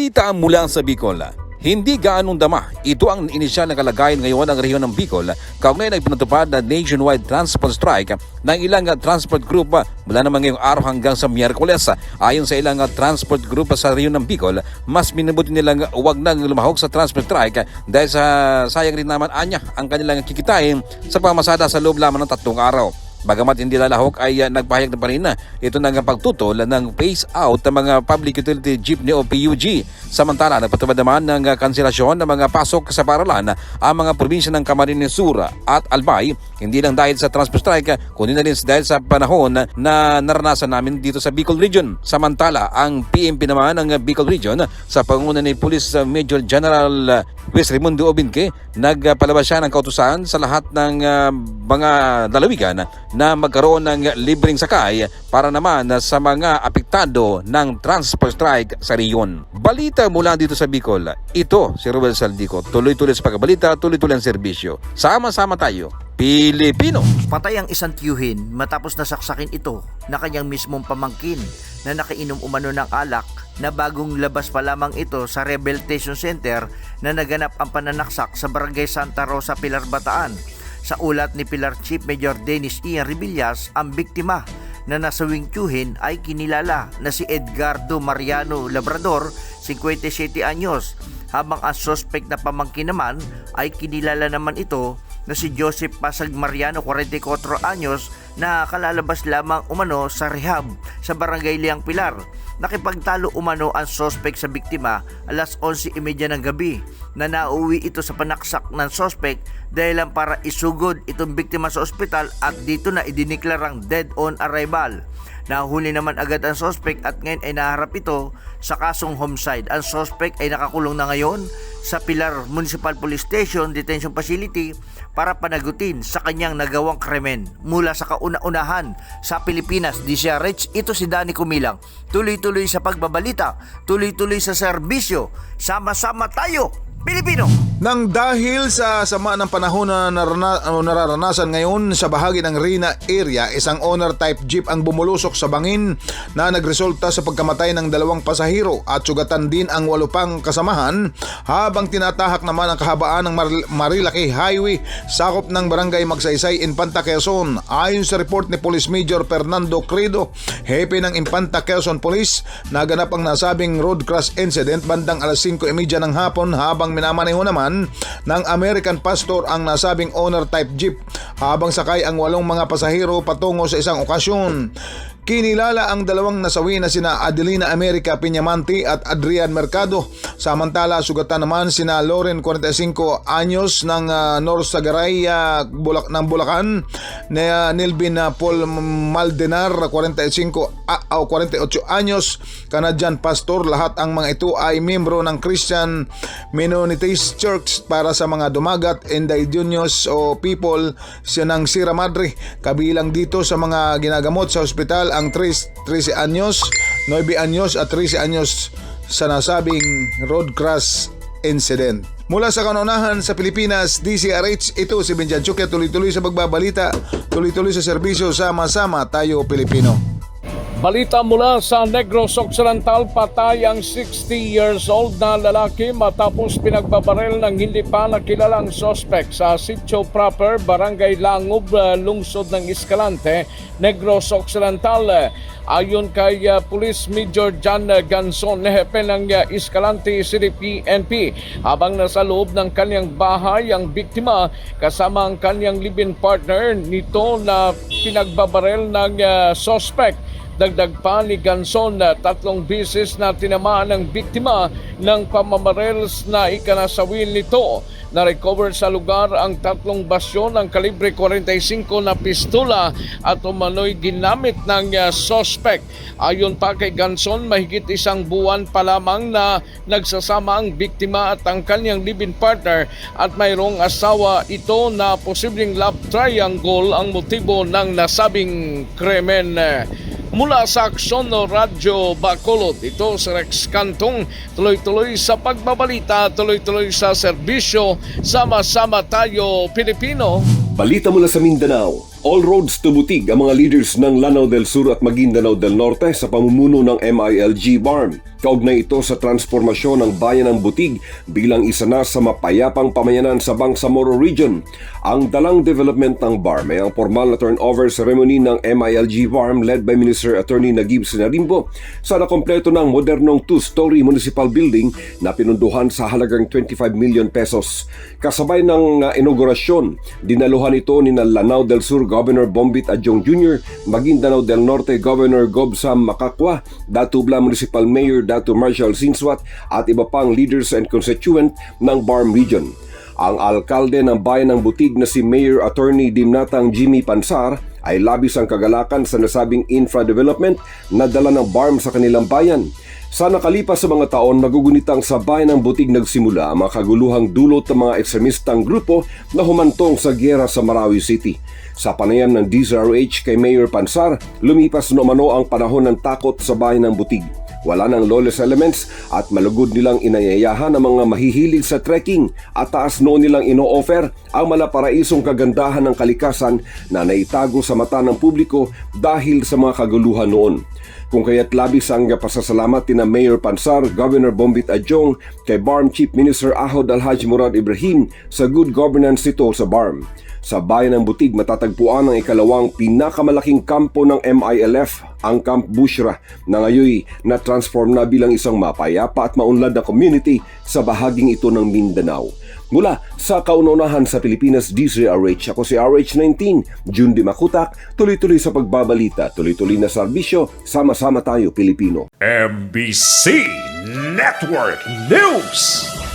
Balita mula sa Bicol. Hindi gaanong dama. Ito ang inisyal na kalagayan ngayon ng rehiyon ng Bicol kaugnay na ipinatupad na nationwide transport strike ng ilang transport group mula naman ngayong araw hanggang sa Miyerkules. Ayon sa ilang transport group sa rehiyon ng Bicol, mas minabuti nilang huwag nang lumahok sa transport strike dahil sa sayang rin naman anya ang kanilang kikitain sa pamasada sa loob lamang ng tatlong araw. Bagamat hindi lalahok ay uh, nagpahayag na pa rin na ito nang pagtutol ng phase out ng mga public utility jeepney o PUG. Samantala, nagpatubad naman ng kanselasyon ng mga pasok sa paralan ang mga probinsya ng Camarines Sur at Albay, hindi lang dahil sa transport strike, kundi na rin dahil sa panahon na naranasan namin dito sa Bicol Region. Samantala, ang PMP naman ng Bicol Region sa pangunguna ni Police Major General Luis Raimundo Obinque, nagpalabas siya ng kautusan sa lahat ng uh, mga dalawigan na magkaroon ng libreng sakay para naman sa mga apektado ng transport strike sa riyon. Balita mula dito sa Bicol, ito si Ruel Saldico. Tuloy-tuloy sa pagkabalita, tuloy-tuloy ang serbisyo. Sama-sama tayo, Pilipino! Patay ang isang tiyuhin matapos nasaksakin ito na kanyang mismong pamangkin na nakainom umano ng alak na bagong labas pa lamang ito sa Rehabilitation Center na naganap ang pananaksak sa Barangay Santa Rosa, Pilar, Bataan. Sa ulat ni Pilar Chief Major Dennis Ian Ribillas, ang biktima na nasawing tiyuhin ay kinilala na si Edgardo Mariano Labrador, 57 anyos, habang ang suspect na pamangkin naman ay kinilala naman ito na si Joseph Pasag Mariano, 44 anyos, na kalalabas lamang umano sa rehab sa barangay Liang Pilar. Nakipagtalo umano ang suspect sa biktima alas 11.30 ng gabi na nauwi ito sa panaksak ng suspect dahil lang para isugod itong biktima sa ospital at dito na idiniklarang dead on arrival. Nahuli naman agad ang suspect at ngayon ay naharap ito sa kasong homicide. Ang suspect ay nakakulong na ngayon sa Pilar Municipal Police Station Detention Facility para panagutin sa kanyang nagawang krimen. Mula sa kauna-unahan sa Pilipinas, DCRH, ito si Danny Kumilang. Tuloy-tuloy sa pagbabalita, tuloy-tuloy sa serbisyo. Sama-sama tayo, Pilipino! Nang dahil sa sama ng panahon na narana, nararanasan ngayon sa bahagi ng Rina area, isang owner type jeep ang bumulusok sa bangin na nagresulta sa pagkamatay ng dalawang pasahero at sugatan din ang walo pang kasamahan habang tinatahak naman ang kahabaan ng Mar- Marilaki Highway sakop ng barangay Magsaysay, Infanta, Quezon. Ayon sa report ni Police Major Fernando Credo, hepe ng Infanta, Quezon Police, naganap ang nasabing road crash incident bandang alas 5.30 ng hapon habang minamaneho naman ng American Pastor ang nasabing owner type jeep habang sakay ang walong mga pasahero patungo sa isang okasyon. Kinilala ang dalawang nasawi na sina Adelina America Piñamanti at Adrian Mercado. Samantala, sugatan naman sina Loren 45 anyos ng uh, North Sagaray uh, Bulak ng Bulacan, na uh, Nilvin uh, Paul Maldenar 45 uh, o 48 anyos, Canadian pastor. Lahat ang mga ito ay membro ng Christian Mennonite Church para sa mga dumagat indigenous o people siya ng Sierra Madre. Kabilang dito sa mga ginagamot sa ospital ang 3, 13 anyos, 9 anyos at 13 anyos sa nasabing road crash incident. Mula sa kanunahan sa Pilipinas, DCRH, ito si Benjan Chukia, tuloy-tuloy sa pagbabalita, tuloy-tuloy sa serbisyo, sama-sama tayo Pilipino. Balita mula sa Negros Occidental, patay ang 60 years old na lalaki matapos pinagbabarel ng hindi pa nakilalang sospek sa Sitio Proper, Barangay Langob, uh, lungsod ng Escalante, Negros Occidental. Ayon kay uh, Police Major John Ganson, hepe ng uh, Escalante City PNP, habang nasa loob ng kanyang bahay ang biktima kasama ang kanyang live-in partner nito na pinagbabarel ng uh, sospek. Dagdag pa ni Ganson na tatlong bisis na tinamaan ng biktima ng pamamarels na ikanasawil nito. Na-recover sa lugar ang tatlong basyon ng kalibre 45 na pistola at umano'y ginamit ng uh, suspect. Ayon pa kay Ganson, mahigit isang buwan pa lamang na nagsasama ang biktima at ang kanyang live-in partner at mayroong asawa ito na posibleng love triangle ang motibo ng nasabing krimen. Mula sa Aksyon Radyo Bacolod, ito si Rex Cantong, tuloy-tuloy sa pagbabalita, tuloy-tuloy sa serbisyo, sama-sama tayo Pilipino. Balita mula sa Mindanao, All roads to butig ang mga leaders ng Lanao del Sur at Maguindanao del Norte sa pamumuno ng MILG BARM. Kaugnay ito sa transformasyon ng bayan ng Butig bilang isa na sa mapayapang pamayanan sa Bangsamoro Region. Ang dalang development ng BARM ay ang formal na turnover ceremony ng MILG BARM led by Minister Attorney Nagib Sinarimbo sa nakompleto ng modernong two-story municipal building na pinunduhan sa halagang 25 million pesos. Kasabay ng uh, inaugurasyon, dinaluhan ito ni na Lanao del Sur Governor Bombit Adjong Jr., Maguindanao del Norte Governor Gobsam Makakwa, Datubla Municipal Mayor Datu Marshall Sinswat at iba pang leaders and constituent ng BARM region. Ang alkalde ng bayan ng Butig na si Mayor Attorney Dimnatang Jimmy Pansar ay labis ang kagalakan sa nasabing infra development na dala ng BARM sa kanilang bayan. Sa nakalipas sa mga taon, nagugunitang sa bayan ng Butig nagsimula ang mga kaguluhang dulot ng mga ekstremistang grupo na humantong sa gyera sa Marawi City. Sa panayam ng DZRH kay Mayor Pansar, lumipas no mano ang panahon ng takot sa bayan ng Butig. Wala ng lawless elements at malugod nilang inayayahan ang mga mahihilig sa trekking at taas noon nilang ino-offer ang malaparaisong kagandahan ng kalikasan na naitago sa mata ng publiko dahil sa mga kaguluhan noon. Kung kaya't labis ang pasasalamat ni Mayor Pansar, Governor Bombit Adjong, kay BARM Chief Minister Ahod Alhaj Murad Ibrahim sa good governance nito sa BARM. Sa bayan ng Butig matatagpuan ang ikalawang pinakamalaking kampo ng MILF, ang Camp Bushra, na ngayon na-transform na bilang isang mapayapa at maunlad na community sa bahaging ito ng Mindanao. Mula sa kaunonahan sa Pilipinas, DZRH, ako si RH19, June Di Makutak, tuloy-tuloy sa pagbabalita, tuloy-tuloy na serbisyo, sama-sama tayo Pilipino. MBC Network News.